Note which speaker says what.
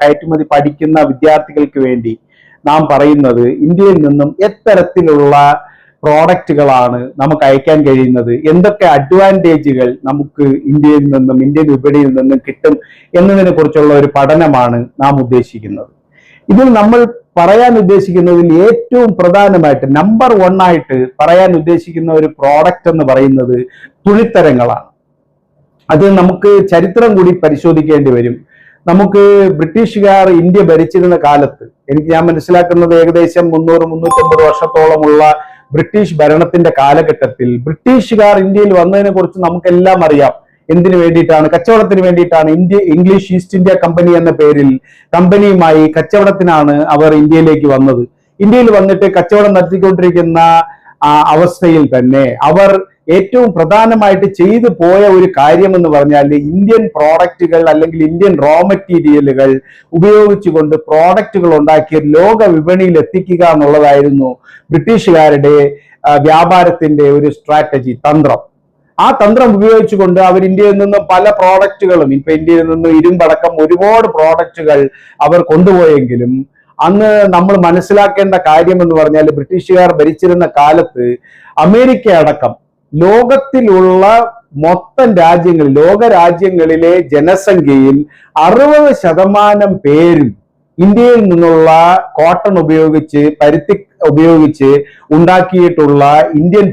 Speaker 1: കയറ്റുമതി പഠിക്കുന്ന വിദ്യാർത്ഥികൾക്ക് വേണ്ടി നാം പറയുന്നത് ഇന്ത്യയിൽ നിന്നും എത്തരത്തിലുള്ള പ്രോഡക്റ്റുകളാണ് നമുക്ക് അയക്കാൻ കഴിയുന്നത്. എന്തൊക്കെ അഡ്വാന്റേജുകൾ നമുക്ക് ഇന്ത്യയിൽ നിന്നും ഇന്ത്യൻ വിപണിയിൽ നിന്നും കിട്ടും എന്നതിനെ കുറിച്ചുള്ള ഒരു പഠനമാണ് നാം ഉദ്ദേശിക്കുന്നത്. ഇതിൽ നമ്മൾ പറയാൻ ഉദ്ദേശിക്കുന്നതിൽ ഏറ്റവും പ്രധാനമായിട്ട് നമ്പർ വൺ ആയിട്ട് പറയാൻ ഉദ്ദേശിക്കുന്ന ഒരു പ്രോഡക്റ്റ് എന്ന് പറയുന്നത് തുണിത്തരങ്ങളാണ്. അത് നമുക്ക് ചരിത്രം കൂടി പരിശോധിക്കേണ്ടി വരും. നമുക്ക് ബ്രിട്ടീഷുകാർ ഇന്ത്യ ഭരിച്ചിരുന്ന കാലത്ത് എനിക്ക് ഞാൻ മനസ്സിലാക്കുന്നത് ഏകദേശം മുന്നൂറ് മുന്നൂറ്റമ്പത് വർഷത്തോളമുള്ള ബ്രിട്ടീഷ് ഭരണത്തിന്റെ കാലഘട്ടത്തിൽ ബ്രിട്ടീഷുകാർ ഇന്ത്യയിൽ വന്നതിനെ കുറിച്ച് നമുക്കെല്ലാം അറിയാം. എന്തിനു വേണ്ടിയിട്ടാണ്? കച്ചവടത്തിന് വേണ്ടിയിട്ടാണ് India English East India Company എന്ന പേരിൽ കമ്പനിയുമായി കച്ചവടത്തിനാണ് അവർ ഇന്ത്യയിലേക്ക് വന്നത്. ഇന്ത്യയിൽ വന്നിട്ട് കച്ചവടം നടത്തിക്കൊണ്ടിരിക്കുന്ന ആ അവസ്ഥയിൽ തന്നെ അവർ ഏറ്റവും പ്രധാനമായിട്ട് ചെയ്തു പോയ ഒരു കാര്യം എന്ന് പറഞ്ഞാൽ ഇന്ത്യൻ പ്രോഡക്റ്റുകൾ അല്ലെങ്കിൽ ഇന്ത്യൻ റോ മെറ്റീരിയലുകൾ ഉപയോഗിച്ചുകൊണ്ട് പ്രോഡക്റ്റുകൾ ഉണ്ടാക്കി ലോക വിപണിയിൽ എത്തിക്കുക എന്നുള്ളതായിരുന്നു ബ്രിട്ടീഷുകാരുടെ വ്യാപാരത്തിന്റെ ഒരു സ്ട്രാറ്റജി തന്ത്രം. ആ തന്ത്രം ഉപയോഗിച്ചുകൊണ്ട് അവർ ഇന്ത്യയിൽ നിന്നും പല പ്രോഡക്റ്റുകളും ഇപ്പൊ ഇന്ത്യയിൽ നിന്നും ഇരുമ്പടക്കം ഒരുപാട് പ്രോഡക്റ്റുകൾ അവർ കൊണ്ടുപോയെങ്കിലും അന്ന് നമ്മൾ മനസ്സിലാക്കേണ്ട കാര്യം എന്ന് പറഞ്ഞാൽ ബ്രിട്ടീഷുകാർ ഭരിച്ചിരുന്ന കാലത്ത് അമേരിക്ക അടക്കം ലോകത്തിലുള്ള മൊത്തം രാജ്യങ്ങൾ ലോക രാജ്യങ്ങളിലെ ജനസംഖ്യയിൽ അറുപത് ശതമാനം പേരും ഇന്ത്യയിൽ നിന്നുള്ള കോട്ടൺ ഉപയോഗിച്ച് പരുത്തി ഉപയോഗിച്ച് ഉണ്ടാക്കിയിട്ടുള്ള ഇന്ത്യൻ